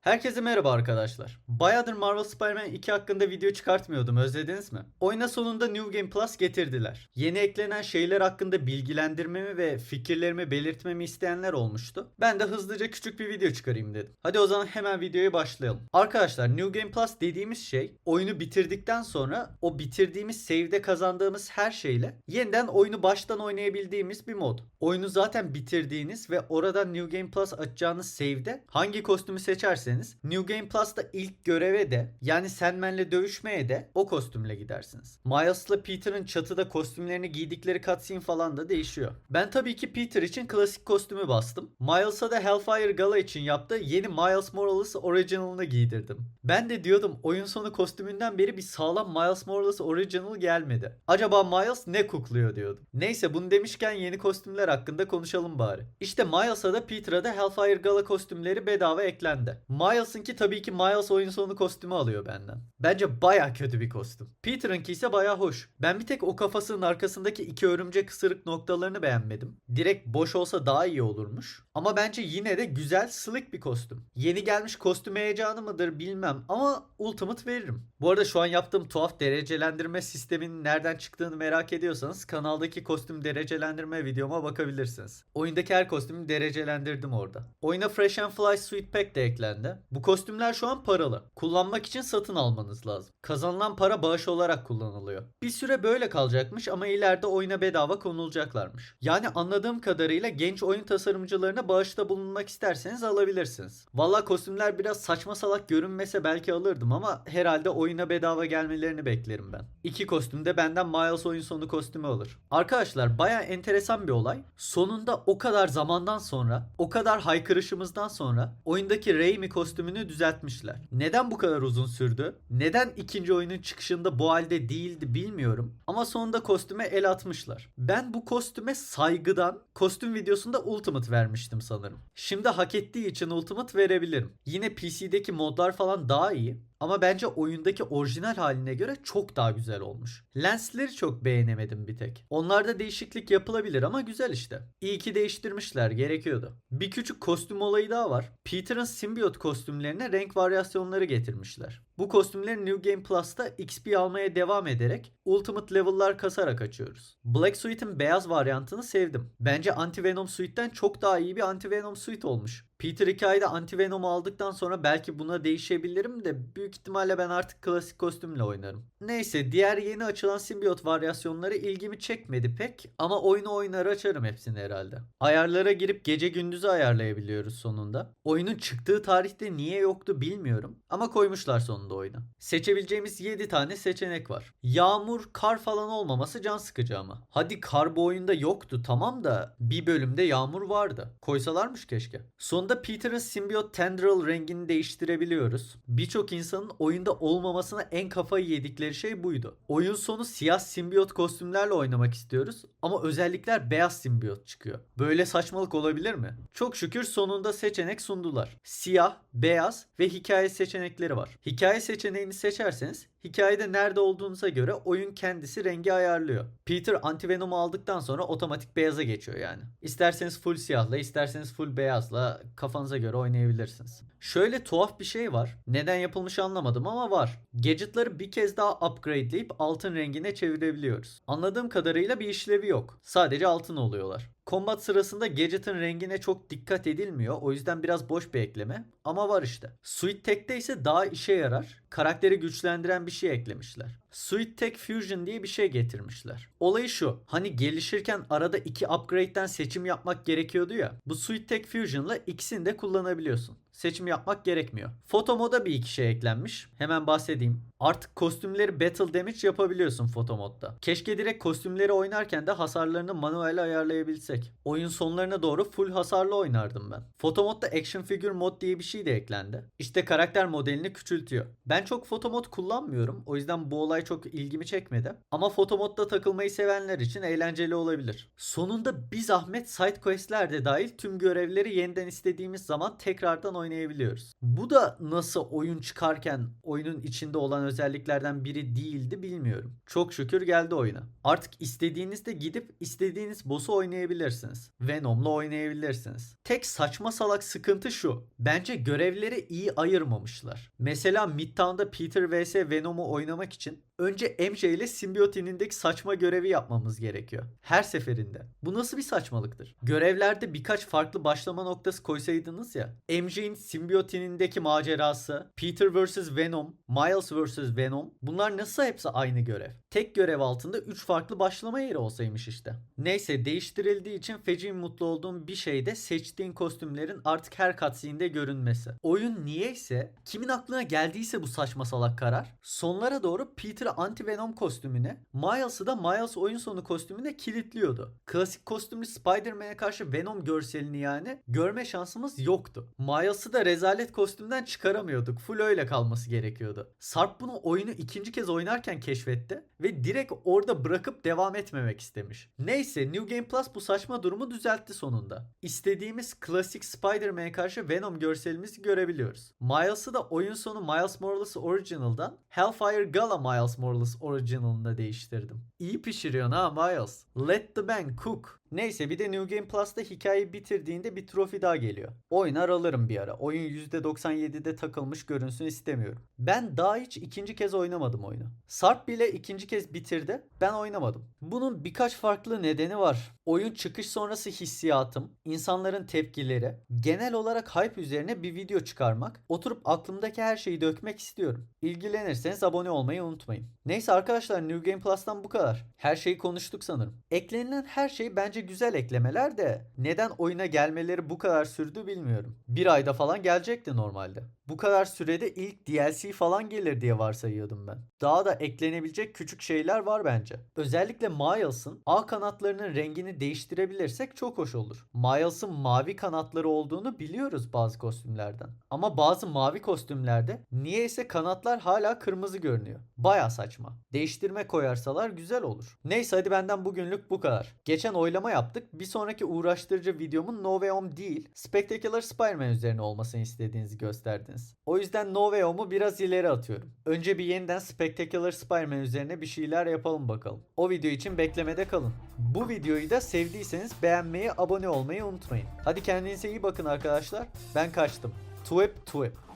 Herkese merhaba arkadaşlar. Bayağıdır Marvel Spider-Man 2 hakkında video çıkartmıyordum özlediniz mi? Oyuna sonunda New Game Plus getirdiler. Yeni eklenen şeyler hakkında bilgilendirmemi ve fikirlerimi belirtmemi isteyenler olmuştu. Ben de hızlıca küçük bir video çıkarayım dedim. Hadi o zaman hemen videoya başlayalım. Arkadaşlar New Game Plus dediğimiz şey oyunu bitirdikten sonra o bitirdiğimiz save'de kazandığımız her şeyle yeniden oyunu baştan oynayabildiğimiz bir mod. Oyunu zaten bitirdiğiniz ve oradan New Game Plus açacağınız save'de hangi kostümü seçerseniz New Game Plus'ta ilk göreve de yani Sandman'le dövüşmeye de o kostümle gidersiniz. Miles'la Peter'ın çatıda kostümlerini giydikleri cutscene falan da değişiyor. Ben tabii ki Peter için klasik kostümü bastım. Miles'a da Hellfire Gala için yaptığı yeni Miles Morales Original'ını giydirdim. Ben de diyordum oyun sonu kostümünden beri bir sağlam Miles Morales Original gelmedi. Acaba Miles ne kukluyor diyordum. Neyse bunu demişken yeni kostümler hakkında konuşalım bari. İşte Miles'a da Peter'a da Hellfire Gala kostümleri bedava eklendi. Miles'ınki tabii ki Miles oyun sonu kostümü alıyor benden. Bence baya kötü bir kostüm. Peter'ınki ise baya hoş. Ben bir tek o kafasının arkasındaki iki örümcek ısırık noktalarını beğenmedim. Direkt boş olsa daha iyi olurmuş. Ama bence yine de güzel slick bir kostüm. Yeni gelmiş kostüm heyecanı mıdır bilmem ama Ultimate veririm. Bu arada şu an yaptığım tuhaf derecelendirme sisteminin nereden çıktığını merak ediyorsanız kanaldaki kostüm derecelendirme videoma bakabilirsiniz. Oyundaki her kostümü derecelendirdim orada. Oyuna Fresh and Fly Sweet Pack de eklendi. Bu kostümler şu an paralı. Kullanmak için satın almanız lazım. Kazanılan para bağış olarak kullanılıyor. Bir süre böyle kalacakmış ama ileride oyuna bedava konulacaklarmış. Yani anladığım kadarıyla genç oyun tasarımcılarına bağışta bulunmak isterseniz alabilirsiniz. Valla kostümler biraz saçma salak görünmese belki alırdım ama herhalde oyuna bedava gelmelerini beklerim ben. İki kostüm de benden Miles oyun sonu kostümü olur. Arkadaşlar baya enteresan bir olay. Sonunda o kadar zamandan sonra, o kadar haykırışımızdan sonra oyundaki Raimi kostümünü düzeltmişler. Neden bu kadar uzun sürdü? Neden ikinci oyunun çıkışında bu halde değildi bilmiyorum. Ama sonunda kostüme el atmışlar. Ben bu kostüme saygıdan kostüm videosunda Ultimate vermiştim sanırım. Şimdi hak ettiği için Ultimate verebilirim. Yine PC'deki modlar falan daha iyi. Ama bence oyundaki orijinal haline göre çok daha güzel olmuş. Lensleri çok beğenemedim bir tek. Onlarda değişiklik yapılabilir ama güzel işte. İyi ki değiştirmişler gerekiyordu. Bir küçük kostüm olayı daha var. Peter'ın simbiyot kostümlerine renk varyasyonları getirmişler. Bu kostümleri New Game Plus'ta XP almaya devam ederek Ultimate level'lar kasarak açıyoruz. Black Suite'in beyaz varyantını sevdim. Bence Anti-Venom Suite'den çok daha iyi bir Anti-Venom Suite olmuş. Peter hikayede Anti-Venom'u aldıktan sonra belki buna değişebilirim de büyük ihtimalle ben artık klasik kostümle oynarım. Neyse diğer yeni açılan simbiyot varyasyonları ilgimi çekmedi pek ama oyunu oynar açarım hepsini herhalde. Ayarlara girip gece gündüzü ayarlayabiliyoruz sonunda. Oyunun çıktığı tarihte niye yoktu bilmiyorum ama koymuşlar sonunda oyuna. Seçebileceğimiz 7 tane seçenek var. Yağmur, kar falan olmaması can sıkıcı ama. Hadi kar bu oyunda yoktu tamam da bir bölümde yağmur vardı. Koysalarmış keşke. Sonunda Peter'ın simbiyot tendril rengini değiştirebiliyoruz. Birçok insanın oyunda olmamasına en kafayı yedikleri şey buydu. Oyun sonu siyah simbiyot kostümlerle oynamak istiyoruz ama özellikler beyaz simbiyot çıkıyor. Böyle saçmalık olabilir mi? Çok şükür sonunda seçenek sundular. Siyah, beyaz ve hikaye seçenekleri var. Hikaye seçeneğini seçerseniz hikayede nerede olduğunuza göre oyun kendisi rengi ayarlıyor. Peter antivenom'u aldıktan sonra otomatik beyaza geçiyor yani. İsterseniz full siyahla, isterseniz full beyazla kafanıza göre oynayabilirsiniz. Şöyle tuhaf bir şey var. Neden yapılmış anlamadım ama var. Gadget'ları bir kez daha upgradeleyip altın rengine çevirebiliyoruz. Anladığım kadarıyla bir işlevi yok. Sadece altın oluyorlar. Combat sırasında Gadget'ın rengine çok dikkat edilmiyor. O yüzden biraz boş bir ekleme. Ama var işte. Sweet Tech'te ise daha işe yarar. Karakteri güçlendiren bir şey eklemişler. Sweet Tech Fusion diye bir şey getirmişler. Olayı şu. Hani gelişirken arada iki upgrade'den seçim yapmak gerekiyordu ya. Bu Sweet Tech Fusion'la ikisini de kullanabiliyorsun. Seçim yapmak gerekmiyor. Foto moda bir iki şey eklenmiş. Hemen bahsedeyim. Artık kostümleri battle damage yapabiliyorsun foto modda. Keşke direkt kostümleri oynarken de hasarlarını manuel ayarlayabilsek. Oyun sonlarına doğru full hasarlı oynardım ben. Foto modda action figure mod diye bir şey de eklendi. İşte karakter modelini küçültüyor. Ben çok fotomod kullanmıyorum. O yüzden bu olay çok ilgimi çekmedi. Ama fotomodda takılmayı sevenler için eğlenceli olabilir. Sonunda bir zahmet side quest'ler de dahil tüm görevleri yeniden istediğimiz zaman tekrardan oynayabiliyoruz. Bu da nasıl oyun çıkarken oyunun içinde olan özelliklerden biri değildi bilmiyorum. Çok şükür geldi oyuna. Artık istediğinizde gidip istediğiniz boss'u oynayabilirsiniz. Venom'la oynayabilirsiniz. Tek saçma salak sıkıntı şu. Bence görevleri iyi ayırmamışlar. Mesela Midtown'da Peter vs Venom'u oynamak için önce MJ ile simbiyotinindeki saçma görevi yapmamız gerekiyor. Her seferinde. Bu nasıl bir saçmalıktır? Görevlerde birkaç farklı başlama noktası koysaydınız ya. MJ'in simbiyotinindeki macerası, Peter vs Venom, Miles vs Venom. Bunlar nasıl hepsi aynı görev? Tek görev altında 3 farklı başlama yeri olsaymış işte. Neyse değiştirildiği için feci mutlu olduğum bir şey de seçtiğin kostümlerin artık her cutscene'de görünmesi. Oyun niyeyse kimin aklına geldiyse bu saçma salak karar sonlara doğru Peter'ı anti-Venom kostümüne Miles'ı da Miles oyun sonu kostümüne kilitliyordu. Klasik kostümlü Spider-Man'e karşı Venom görselini yani görme şansımız yoktu. Miles'ı da rezalet kostümden çıkaramıyorduk. Full öyle kalması gerekiyordu. Sarp bunu oyunu ikinci kez oynarken keşfetti ve direkt orada bırakıp devam etmemek istemiş. Neyse New Game Plus bu saçma durumu düzeltti sonunda. İstediğimiz klasik Spider-Man'e karşı Venom görselimizi görebiliyoruz. Miles'ı da oyun sonu Miles Morales Original'dan Hellfire Gala Miles Morales Original'ında değiştirdim. İyi pişiriyorsun ha Miles. Let the man cook. Neyse bir de New Game Plus'ta hikayeyi bitirdiğinde bir trofi daha geliyor. Oynar alırım bir ara. Oyun %97'de takılmış görünsün istemiyorum. Ben daha hiç ikinci kez oynamadım oyunu. Sarp bile ikinci kez bitirdi. Ben oynamadım. Bunun birkaç farklı nedeni var. Oyun çıkış sonrası hissiyatım, insanların tepkileri, genel olarak hype üzerine bir video çıkarmak, oturup aklımdaki her şeyi dökmek istiyorum. İlgilenirseniz abone olmayı unutmayın. Neyse arkadaşlar New Game Plus'tan bu kadar. Her şeyi konuştuk sanırım. Eklenilen her şey bence güzel eklemeler de neden oyuna gelmeleri bu kadar sürdü bilmiyorum. Bir ayda falan gelecekti normalde. Bu kadar sürede ilk DLC falan gelir diye varsayıyordum ben. Daha da eklenebilecek küçük şeyler var bence. Özellikle Miles'ın A kanatlarının rengini değiştirebilirsek çok hoş olur. Miles'ın mavi kanatları olduğunu biliyoruz bazı kostümlerden. Ama bazı mavi kostümlerde niyeyse kanatlar hala kırmızı görünüyor. Baya saçma. Değiştirme koyarsalar güzel olur. Neyse hadi benden bugünlük bu kadar. Geçen oylama yaptık. Bir sonraki uğraştırıcı videomun No Way Home değil, Spectacular Spider-Man üzerine olmasını istediğinizi gösterdiniz. O yüzden No Way Home'u biraz ileri atıyorum. Önce bir yeniden Spectacular Spider-Man üzerine bir şeyler yapalım bakalım. O video için beklemede kalın. Bu videoyu da sevdiyseniz beğenmeyi, abone olmayı unutmayın. Hadi kendinize iyi bakın arkadaşlar. Ben kaçtım. Twip twip.